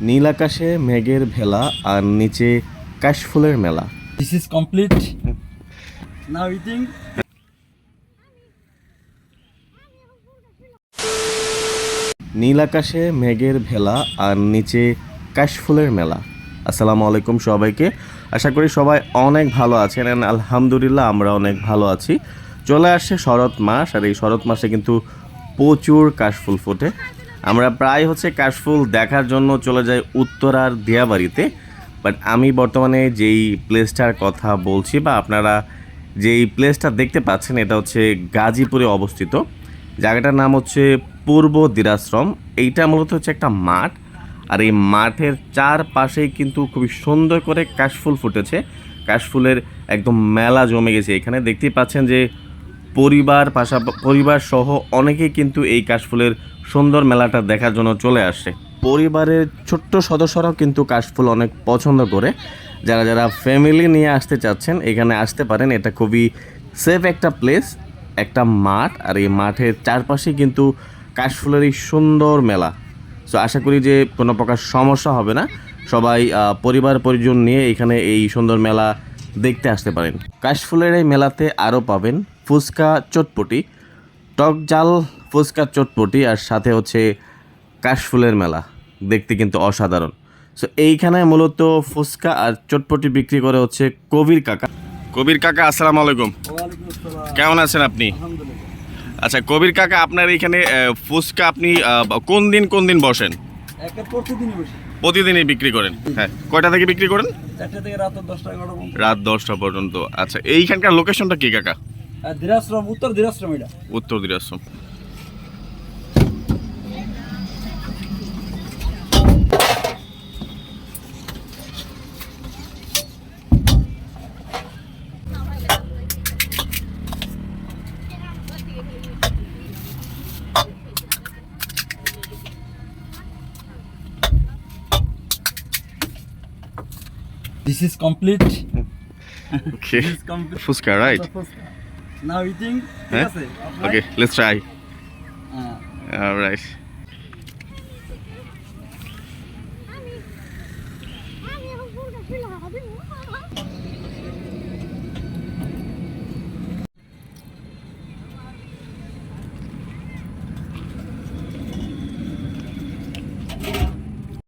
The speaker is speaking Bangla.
নীল আকাশে মেঘের ভেলা আর নিচে কাশফুলের মেলা। This is complete. now eating. নীল আকাশে মেঘের ভেলা আর নিচে কাশফুলের মেলা। আসসালামু আলাইকুম সবাইকে। আশা করি সবাই অনেক ভালো আছেন and আলহামদুলিল্লাহ আমরা অনেক ভালো আছি। চলে আসছে শরৎ মাস আর এই শরৎ মাসে কিন্তু প্রচুর কাশফুল ফোটে। আমরা প্রায় হচ্ছে কাশফুল দেখার জন্য চলে যাই উত্তরার দিয়াবাড়িতে। বাট আমি বর্তমানে যেই প্লেসটার কথা বলছি বা আপনারা যেই প্লেসটা দেখতে পাচ্ছেন, এটা হচ্ছে গাজীপুরে অবস্থিত। জায়গাটার নাম হচ্ছে পূর্ব দিরাশ্রম। এইটা মূলত হচ্ছে একটা মাঠ। আর এই মাঠের চারপাশেই কিন্তু খুবই সুন্দর করে কাশফুল ফুটেছে। কাশফুলের একদম মেলা জমে গেছে। এখানে দেখতেই পাচ্ছেন যে পরিবার পাশা পরিবার সহ অনেকেই কিন্তু এই কাশফুলের সুন্দর মেলাটা দেখার জন্য চলে আসে পরিবারের ছোট্ট সদস্যরাও কিন্তু কাশফুল অনেক পছন্দ করে। যারা যারা ফ্যামিলি নিয়ে আসতে চাচ্ছেন, এখানে আসতে পারেন। এটা খুবই সেফ একটা প্লেস একটা মাঠ, আর এই মাঠের চারপাশে কিন্তু কাশফুলের এই সুন্দর মেলা। সো আশা করি যে কোনো প্রকার সমস্যা হবে না। সবাই পরিবার, পরিজন নিয়ে এখানে এই সুন্দর মেলা দেখতে আসতে পারেন। কাশফুলের এই মেলাতে আরও পাবেন ফুচকা, চটপটি, টক জাল ফুচকা চটপটি আর সাথে হচ্ছে কাশফুলের মেলা। দেখতে কিন্তু অসাধারণ। সো এইখানে মূলত ফুচকা আর চটপটি বিক্রি করে হচ্ছে কবির কাকা। কবির কাকা আসসালামু আলাইকুম। কেমন আছেন আপনি? আচ্ছা কবির কাকা আপনার এখানে আহ, ফুচকা আপনি কোন দিন কোন দিন বসেন? প্রতিদিনই বিক্রি করেন? হ্যাঁ কয়টা থেকে বিক্রি করেন? রাত দশটা পর্যন্ত। আচ্ছা এইখানকার লোকেশনটা কি কাকা? আর দিরাশ্রম উত্তর দিরাশ্রম This is complete. Okay. This is complete. Fuska, right? Fuska. Now eating. Eh? Okay, let's try. Uh, All right.